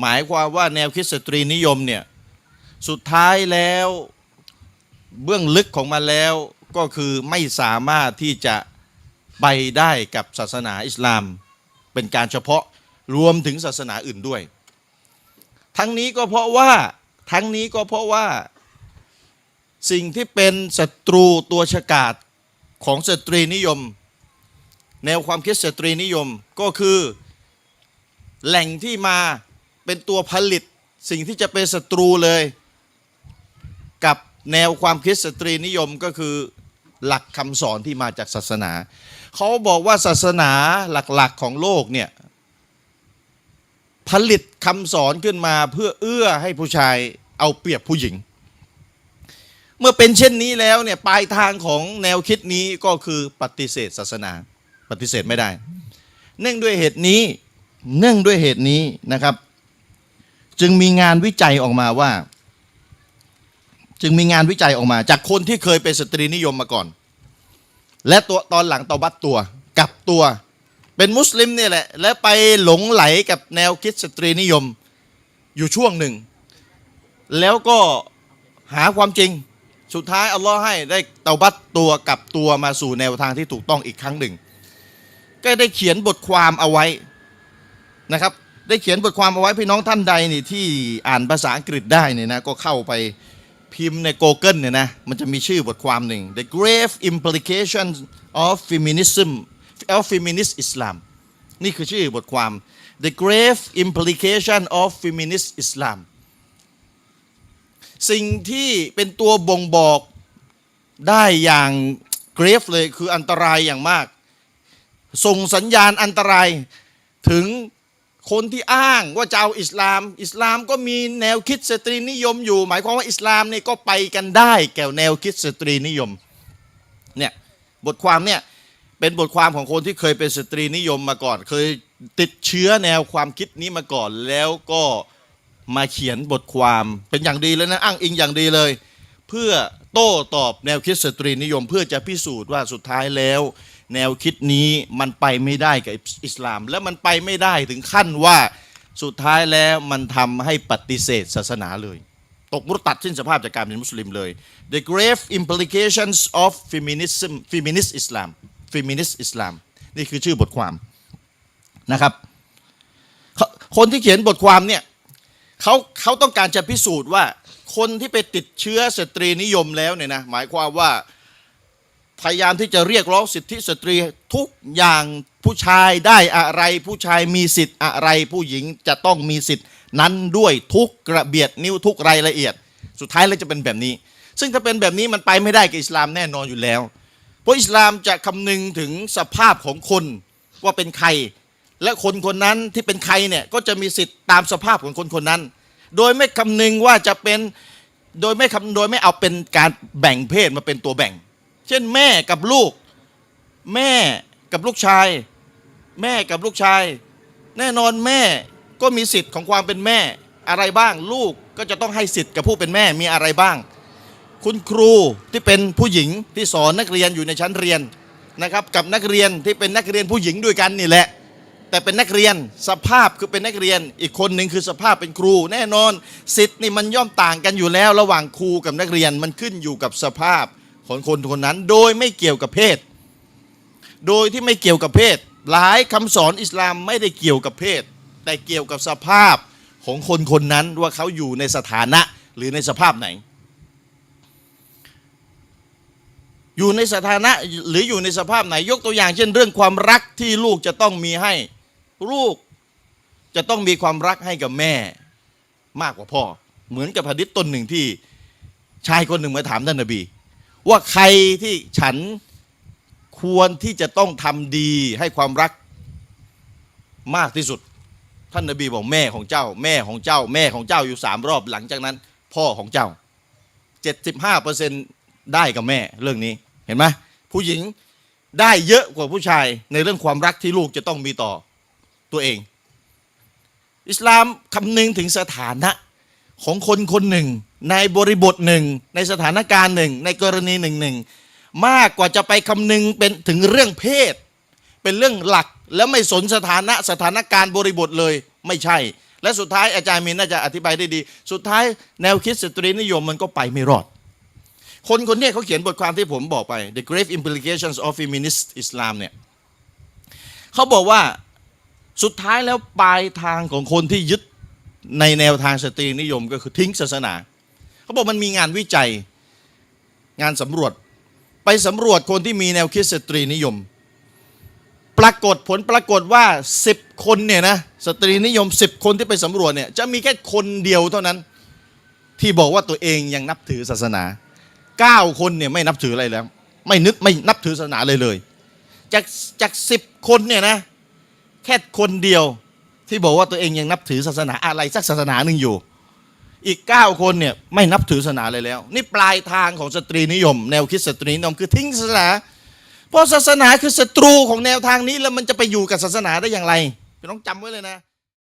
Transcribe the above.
หมายความว่าแนวคิดสตรีนิยมเนี่ยสุดท้ายแล้วเบื้องลึกของมันแล้วก็คือไม่สามารถที่จะไปได้กับศาสนาอิสลาม เป็นการเฉพาะรวมถึงศาสนาอื่นด้วย ทั้งนี้ก็เพราะว่าทั้งนี้ก็เพราะว่าสิ่งที่เป็นศัตรูตัวฉกาจของสตรีนิยม แนวความคิดสตรีนิยมก็คือแหล่งที่มา เป็นตัวผลิตสิ่งที่จะเป็นศัตรูเลย กับแนวความคิดสตรีนิยมก็คือหลักคำสอนที่มาจากศาสนา เขาบอกว่าศาสนาหลักๆของโลกเนี่ยผลิตคำสอนขึ้นมาเพื่อเอื้อให้ผู้ชายเอาเปรียบผู้หญิง เมื่อเป็นเช่นนี้แล้วเนี่ยปลายทางของแนวคิดนี้ก็คือปฏิเสธศาสนา ปฏิเสธไม่ได้ เนื่องด้วยเหตุนี้เนื่องด้วยเหตุนี้นะครับ จึงมีงานวิจัยออกมาว่า จึงมีงานวิจัยออกมา จากคนที่เคยเป็นสตรีนิยมมาก่อน และตัวตอนหลังตบัตตัวกลับตัว เป็นมุสลิมเนี่ยแหละ และไปหลงไหลกับแนวคิดสตรีนิยมอยู่ช่วงหนึ่ง แล้วก็หาความจริงสุดท้ายอัลลอฮ์ให้ได้เตาบัตตัวกลับตัวมาสู่แนวทางที่ถูกต้องอีกครั้งหนึ่ง ก็ได้เขียนบทความเอาไว้นะครับ ได้เขียนบทความเอาไว้พี่น้องท่านใดนี่ที่อ่านภาษาอังกฤษได้เนี่ยนะก็เข้าไปพิมพ์ใน Google เนี่ยนะมันจะมีชื่อบทความหนึ่ง The Grave Implications of Feminism of Feminist Islam นี่คือชื่อบทความ The Grave Implication of Feminist Islam สิ่งที่เป็นตัวบ่งบอกได้อย่างเกรฟเลยคืออันตรายอย่างมาก ส่งสัญญาณอันตรายถึง คนที่อ้างว่าจะเอาอิสลาม อิสลามก็มีแนวคิดสตรีนิยมอยู่ หมายความว่าอิสลามเนี่ยก็ไปกันได้แก่แนวคิดสตรีนิยมเนี่ยบทความเนี่ยเป็นบทความของคนที่เคยเป็นสตรีนิยมมาก่อน เคยติดเชื้อแนวความคิดนี้มาก่อน แล้วก็มาเขียนบทความเป็นอย่างดีเลยนะอ้างอิงอย่างดีเลย เพื่อโต้ตอบแนวคิดสตรีนิยม เพื่อจะพิสูจน์ว่าสุดท้ายแล้ว แนวคิดนี้มันไปไม่ได้กับอิสลาม และมันไปไม่ได้ถึงขั้นว่าสุดท้ายแล้วมันทำให้ปฏิเสธศาสนาเลย ตกมุตัดสิ้นสภาพจากการเป็นมุสลิมเลย The grave implications of feminism feminist Islam feminist Islam นี่คือชื่อบทความนะครับ คนที่เขียนบทความเนี่ยเขาเขาต้องการจะพิสูจน์ว่าคนที่ไปติดเชื้อสตรีนิยมแล้วเนี่ยนะหมายความว่า พยายามที่จะเรียกร้องสิทธิสตรีทุกอย่างผู้ชายได้อะไร ผู้ชายมีสิทธิ์อะไร ผู้หญิงจะต้องมีสิทธิ์นั้นด้วยทุกกระเบียดนิ้วทุกรายละเอียด สุดท้ายแล้วจะเป็นแบบนี้ ซึ่งถ้าเป็นแบบนี้มันไปไม่ได้กับอิสลามแน่นอนอยู่แล้ว เพราะอิสลามจะคำนึงถึงสภาพของคนว่าเป็นใคร และคนคนนั้นที่เป็นใครเนี่ยก็จะมีสิทธิ์ตามสภาพของคนคนนั้น โดยไม่คำนึงว่าจะเป็นโดยไม่คำโดยไม่เอาเป็นการแบ่งเพศมาเป็นตัวแบ่ง เช่นแม่กับลูก แม่กับลูกชาย แม่กับลูกชาย แน่นอนแม่ก็มีสิทธิ์ของความเป็นแม่อะไรบ้าง ลูกก็จะต้องให้สิทธิ์กับผู้เป็นแม่มีอะไรบ้าง คุณครูที่เป็นผู้หญิงที่สอนนักเรียนอยู่ในชั้นเรียนนะครับกับนักเรียนที่เป็นนักเรียนผู้หญิงด้วยกันนี่แหละ แต่เป็นนักเรียนสภาพคือเป็นนักเรียน อีกคนหนึ่งคือสภาพเป็นครู แน่นอน สิทธิ์นี่มันย่อมต่างกันอยู่แล้ว ระหว่างครูกับนักเรียนมันขึ้นอยู่กับสภาพ ของคนคนนั้น โดยไม่เกี่ยวกับเพศ โดยที่ไม่เกี่ยวกับเพศ หลายคำสอนอิสลามไม่ได้เกี่ยวกับเพศ แต่เกี่ยวกับสภาพของคนคนนั้นว่าเขาอยู่ในสถานะหรือในสภาพไหน อยู่ในสถานะหรืออยู่ในสภาพไหน ยกตัวอย่างเช่น เรื่องความรักที่ลูกจะต้องมีให้ลูกจะต้องมีความรักให้กับแม่มากกว่าพ่อ เหมือนกับหะดิษต้นหนึ่งที่ชายคนหนึ่งมาถามท่านนบี ว่าใครที่ฉันควรที่จะต้องทำดีให้ความรักมากที่สุด ท่านนบีบอกแม่ของเจ้า แม่ของเจ้า แม่ของเจ้าอยู่สามรอบหลังจากนั้น พ่อของเจ้าเจ็ดสิบห้าเปอร์เซ็นได้กับแม่เรื่องนี้เห็นไหมผู้หญิงได้เยอะกว่าผู้ชายในเรื่องความรักที่ลูกจะต้องมีต่อตัวเอง อิสลามคำนึงถึงสถานะ ของคนคนหนึ่ง ในบริบทหนึ่ง ในสถานการณ์หนึ่ง ในกรณีหนึ่งหนึ่งมากกว่าจะไปคำนึงเป็นถึงเรื่องเพศ เป็นเรื่องหลักแล้วไม่สนสถานะสถานการณ์บริบทเลยไม่ใช่ และสุดท้ายอาจารย์มินน่าจะอธิบายได้ดี สุดท้ายแนวคิดสตรีนิยมมันก็ไปไม่รอด คนคนนี้เขาเขียนบทความที่ผมบอกไป The Grave Implications of Feminist Islam เนี่ยเขาบอกว่าสุดท้ายแล้วปลายทางของคนที่ยึด ในแนวทางสตรีนิยมก็คือทิ้งศาสนา เขาบอกมันมีงานวิจัยงานสำรวจ ไปสำรวจคนที่มีแนวคิดสตรีนิยม ปรากฏผลปรากฏว่า 10 คนเนี่ยนะสตรีนิยม 10 คนที่ไปสำรวจเนี่ยจะมีแค่คนเดียวเท่านั้น ที่บอกว่าตัวเองยังนับถือศาสนา 9 คนเนี่ยไม่นับถืออะไรแล้ว ไม่นึกไม่นับถือศาสนาเลยเลย จากจากสิบคนเนี่ยนะแค่คนเดียว ที่บอกว่าตัวเองยังนับถือศาสนาอะไรสักศาสนาหนึ่งอยู่ อีก 9 คนเนี่ยไม่นับถือศาสนาเลยแล้ว นี่ปลายทางของสตรีนิยม แนวคิดสตรีนิยมคือทิ้งศาสนา เพราะศาสนาคือศัตรูของแนวทางนี้แล้วมันจะไปอยู่กับศาสนาได้อย่างไรพี่ต้องจำไว้เลยนะ